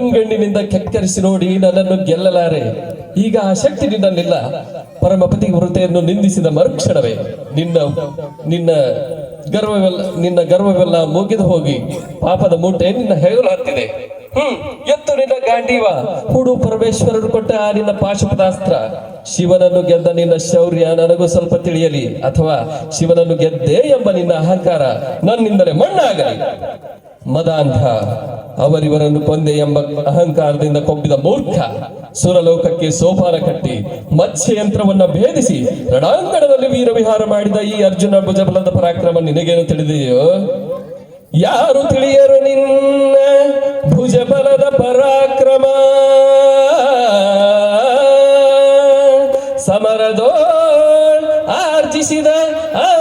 ಕಂಗಣ್ಣಿನಿಂದ ಕೆಕ್ಕರಿಸಿ ನೋಡಿ ನನ್ನನ್ನು ಗೆಲ್ಲಲಾರೆ. ಈಗ ಆ ಶಕ್ತಿ ನಿನ್ನಲ್ಲಿಲ್ಲ ಪರಮಪತಿ ವೃತೆಯನ್ನು ನಿಂದಿಸಿದ ಮರುಕ್ಷಣವೇ. ನಿನ್ನ ನಿನ್ನ ಗರ್ವವೆಲ್ಲ ನಿನ್ನ ಗರ್ವವೆಲ್ಲ ಮುಗಿದು ಹೋಗಿ ಪಾಪದ ಮೂಟೆ ನಿನ್ನ ಹೆಗಲು ಹತ್ತಿದೆ ಹ್ಮ್, ಎತ್ತು ನಿನ್ನ ಗಾಂಡೀವ. ಹುಡು ಪರಮೇಶ್ವರರು ಕೊಟ್ಟ ಆ ನಿನ್ನ ಪಾಶುಪದಾಸ್ತ್ರ. ಶಿವನನ್ನು ಗೆದ್ದ ನಿನ್ನ ಶೌರ್ಯ ನನಗೂ ಸ್ವಲ್ಪ ತಿಳಿಯಲಿ, ಅಥವಾ ಶಿವನನ್ನು ಗೆದ್ದೆ ಎಂಬ ನಿನ್ನ ಅಹಂಕಾರ ನನ್ನಿಂದಲೇ ಮಣ್ಣಾಗಲಿ. ಮದಾಂಧ. ಅವರಿವರನ್ನು ಕೊಂದೆ ಎಂಬ ಅಹಂಕಾರದಿಂದ ಕೊಬ್ಬಿದ ಮೂರ್ಖ. ಸುರಲೋಕಕ್ಕೆ ಸೋಪಾನ ಕಟ್ಟಿ ಮತ್ಸ್ಯ ಯಂತ್ರವನ್ನ ಭೇದಿಸಿ, ರಣಾಂಗಣದಲ್ಲಿ ವೀರವಿಹಾರ ಮಾಡಿದ ಈ ಅರ್ಜುನ ಭುಜಬಲದ ಪರಾಕ್ರಮ ನಿನಗೇನು ತಿಳಿದೆಯೋ ಯಾರು ತಿಳಿಯರು ನಿನ್ನ ಭುಜಬಲದ ಪರಾಕ್ರಮ? ಸಮರದೋ ಆರ್ಜಿಸಿದ ಆ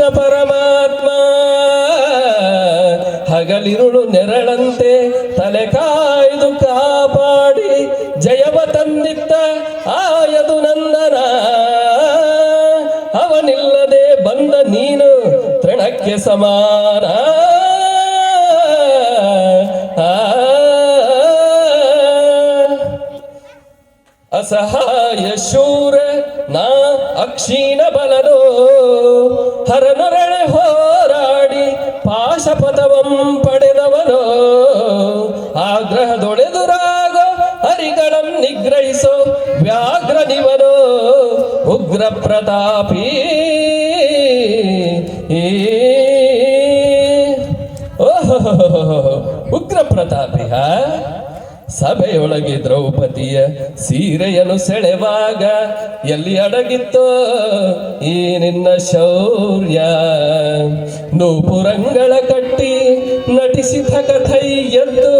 ಶ್ರೀಕೃಷ್ಣ ಪರಮಾತ್ಮ, ಹಗಲಿರುಳು ನೆರಳಂತೆ ತಲೆ ಕಾಯ್ದು ಕಾಪಾಡಿ ಜಯವ ತಂದಿತ್ತ ಆಯದು ನಂದನ. ಅವನಿಲ್ಲದೆ ಬಂದ ನೀನು ತೃಣಕ್ಕೆ ಸಮಾನ. ಅಸಹಾಯ ಶೂರ, ನಾ ಅಕ್ಷೀಣ ಬಲನೋ ಹರನೊರಳೆ ಹೋರಾಡಿ ಪಾಶಪಥವಂ ಪಡೆದವನೋ. ಆಗ್ರಹದೊಡೆದುರಾಗ ಹರಿಗಳಂ ನಿಗ್ರಹಿಸೋ ವ್ಯಾಘ್ರ ನಿವನೋ ಉಗ್ರ ಪ್ರತಾಪಿ ಓಹೋ ಉಗ್ರ ಪ್ರತಾಪಿ ಸಭೆಯೊಳಗೆ ದ್ರೌಪದಿಯ ಸೀರೆಯನ್ನು ಸೆಳೆವಾಗ ಎಲ್ಲಿ ಅಡಗಿತ್ತೋ ಈ ನಿನ್ನ ಶೌರ್ಯ. ನೂಪುರಂಗಳ ಕಟ್ಟಿ ನಟಿಸಿದ ಕಥೈ ಎದ್ದು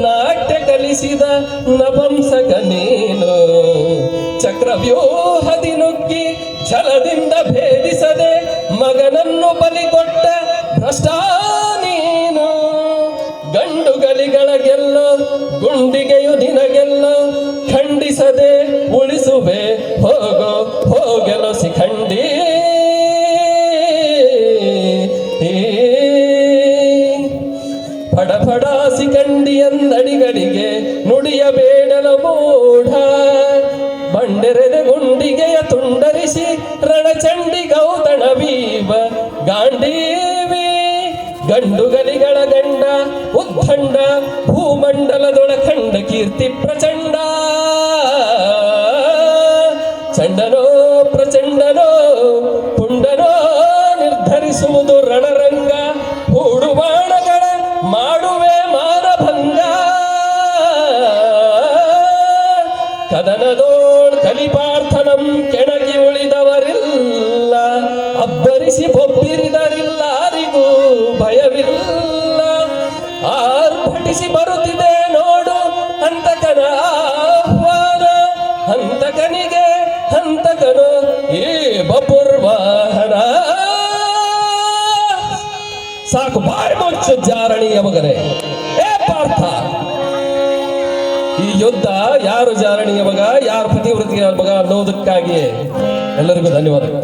ನಾಟ್ಯ ಕಲಿಸಿದ ನಪಂಸಕ ನೀನು. ಚಕ್ರವ್ಯೂಹದಿ ನುಗ್ಗಿ ಛಲದಿಂದ ಭೇದಿಸದೆ ಮಗನನ್ನು ಬಲಿಕೊಟ್ಟ ಭ್ರಷ್ಟ ಗುಂಡಿಗೆಯು ದಿನಗೆಲ್ಲ ಖಂಡಿಸದೆ ಉಳಿಸುವೆ. ಹೋಗೋ ಹೋಗಲು ಸಿಖಂಡಿ. ಫಡ ಫಡ ಸಿಖಂಡಿ ಎಂದಡಿಗಳಿಗೆ ನುಡಿಯಬೇಡಲ ಮೂಢ. ಬಂಡೆರೆದೆ ಗುಂಡಿಗೆಯ ತುಂಡರಿಸಿ ರಣಚಂಡಿ ಗೌತಣವೀವ ಗಾಂಡೀವಿ ಗಂಡುಗಲಿಗಳ ಗಂಡ ಉದ್ದಂಡ ಭೂಮಂಡಲದೊಳ ಖಂಡ ಕೀರ್ತಿ ಪ್ರಚಂಡ. ಚಂಡನೋ ಪ್ರಚಂಡನೋ, ಪುಂಡನೋ ನಿರ್ಧರಿಸುವುದು ರಣರಂಗ ಹೂಡುವಾಣಗಳ ಮಾಡುವೆ ಮಾನಭಂಗ. ಕದನದೋಳ್ ಕಲಿಪಾರ್ಥನಂ ಆರ್ಭಟಿಸಿ ಬರುತ್ತಿದೆ ನೋಡು ಹಂತಕನ ಆಹ್ವಾನ. ಹಂತಕನಿಗೆ ಹಂತಕನು ಈ ಬಪುರ್ವಾಹನ ಸಾಕು ಬಾರಿ ಮುಚ್ಚು ಜಾರಣಿಯ ಮಗನೇ ಏ ಪಾರ್ಥ. ಈ ಯುದ್ಧ ಯಾರು ಜಾರಣಿಯ ಮಗ ಯಾರು ಪ್ರತಿವೃತ್ತಿ ಮಗ ಅನ್ನೋದಕ್ಕಾಗಿ ಎಲ್ಲರಿಗೂ ಧನ್ಯವಾದಗಳು.